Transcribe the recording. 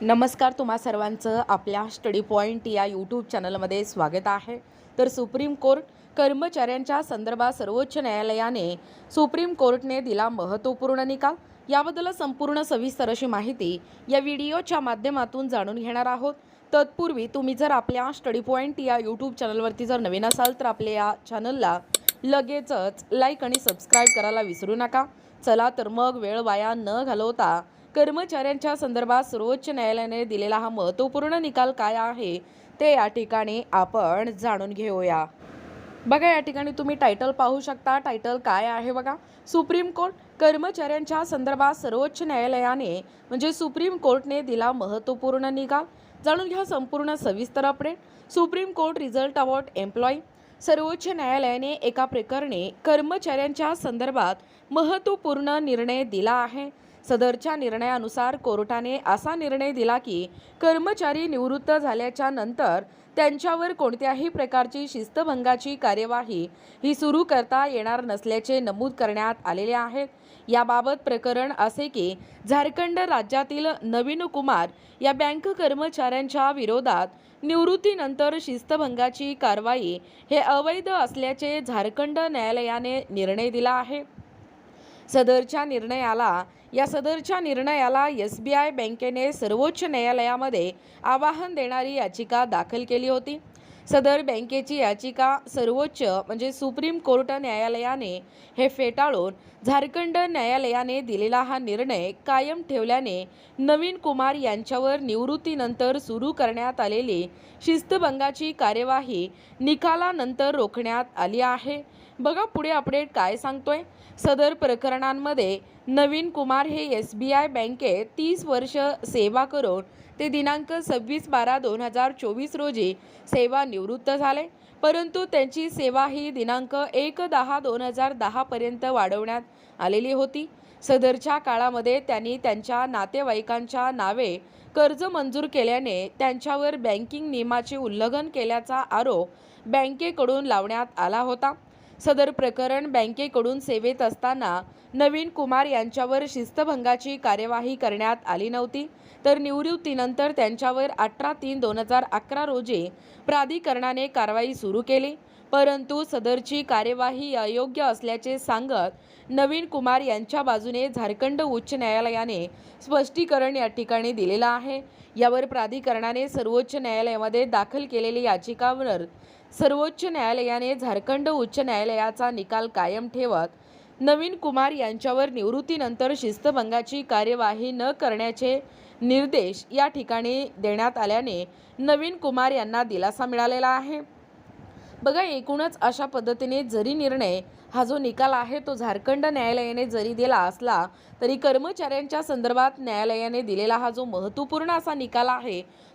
नमस्कार तुम्हा सर्वांचं आपल्या स्टडी पॉईंट या यूट्यूब चॅनलमध्ये स्वागत आहे. तर सुप्रीम कोर्ट कर्मचाऱ्यांच्या संदर्भात सर्वोच्च न्यायालयाने सुप्रीम कोर्टने दिला महत्त्वपूर्ण निकाल. याबद्दल संपूर्ण सविस्तर अशी माहिती या व्हिडिओच्या माध्यमातून जाणून घेणार आहोत. तत्पूर्वी तुम्ही जर आपल्या स्टडी पॉईंट या यूट्यूब चॅनलवरती जर नवीन असाल तर आपल्या या चॅनलला लगेचच लाईक आणि सबस्क्राईब करायला विसरू नका. चला तर मग वेळ वाया न घालवता कर्मचाऱ्यांच्या संदर्भात सर्वोच्च न्यायालयाने दिलेला हा महत्त्वपूर्ण निकाल काय आहे ते या ठिकाणी आपण जाणून घेऊया. बघा या ठिकाणी तुम्ही टायटल पाहू शकता. टायटल काय आहे बघा? सुप्रीम कोर्ट कर्मचाऱ्यांच्या संदर्भात सर्वोच्च न्यायालयाने म्हणजे सुप्रीम कोर्टने दिला महत्त्वपूर्ण निकाल. जाणून घ्या संपूर्ण सविस्तर update supreme court result award employee सर्वोच्च न्यायालयाने एका प्रकरणी कर्मचाऱ्यांच्या संदर्भात महत्त्वपूर्ण निर्णय दिला आहे. सदरच्या निर्णयानुसार कोर्टाने असा निर्णय दिला की कर्मचारी निवृत्त झाल्याच्यानंतर त्यांच्यावर कोणत्याही प्रकारची शिस्तभंगाची कार्यवाही ही सुरू करता येणार नसल्याचे नमूद करण्यात आलेले आहे. याबाबत प्रकरण असे की झारखंड राज्यातील नवीन कुमार या बँक कर्मचाऱ्यांच्या विरोधात निवृत्तीनंतर शिस्तभंगाची कारवाई हे अवैध असल्याचे झारखंड न्यायालयाने निर्णय दिला आहे. सदरच्या निर्णयाला या सदरच्या निर्णयाला एस बी आय बँकेने सर्वोच्च न्यायालयामध्ये आवाहन देणारी याचिका दाखल केली होती. सदर बँकेची याचिका सर्वोच्च म्हणजे सुप्रीम कोर्ट न्यायालयाने हे फेटाळून झारखंड न्यायालयाने दिलेला हा निर्णय कायम ठेवल्याने नवीन कुमार यांच्यावर निवृत्तीनंतर सुरू करण्यात आलेली शिस्तभंगाची कार्यवाही निकालानंतर रोखण्यात आली आहे. बघा पुढे अपडेट काय सांगतोय. सदर प्रकरणांमध्ये नवीन कुमार हे एस बी आय बँकेत तीस वर्ष सेवा करून ते दिनांक सव्वीस बारा दोन हजार चोवीस रोजी सेवानिवृत्त झाले. परंतु त्यांची सेवा ही दिनांक एक दहा दोन हजार दहापर्यंत वाढवण्यात आलेली होती. सदरच्या काळामध्ये त्यांनी त्यांच्या नातेवाईकांच्या नावे कर्ज मंजूर केल्याने त्यांच्यावर बँकिंग नियमाचे उल्लंघन केल्याचा आरोप बँकेकडून लावण्यात आला होता. सदर प्रकरण बँकेकडून सेवेत असताना नवीन कुमार यांच्यावर शिस्तभंगाची कार्यवाही करण्यात आली नव्हती. तर निवृत्तीनंतर त्यांच्यावर अठरा तीन दोन हजार अकरा रोजी प्राधिकरणाने कारवाई सुरू केली. परंतु सदरची कार्यवाही अयोग्य असल्याचे सांगत नवीन कुमार यांच्या बाजूने झारखंड उच्च न्यायालयाने स्पष्टीकरण या ठिकाणी दिलेलं आहे. यावर प्राधिकरणाने सर्वोच्च न्यायालयामध्ये दाखल केलेली याचिकावर सर्वोच्च न्यायालयाने झारखंड उच्च न्यायालयाचा निकाल कायम ठेवत नवीन कुमार यांच्यावर निवृत्तीनंतर शिस्तभंगाची कार्यवाही न करण्याचे निर्देश या ठिकाणी देण्यात आल्याने नवीन कुमार यांना दिलासा मिळालेला आहे. बघा एकूणच अशा पद्धतीने जरी निर्णय हा जो निकाल आहे तो झारखंड न्यायालयाने जरी दिला असला तरी कर्मचाऱ्यांच्या संदर्भात न्यायालयाने दिलेला हा जो महत्त्वपूर्ण असा निकाल आहे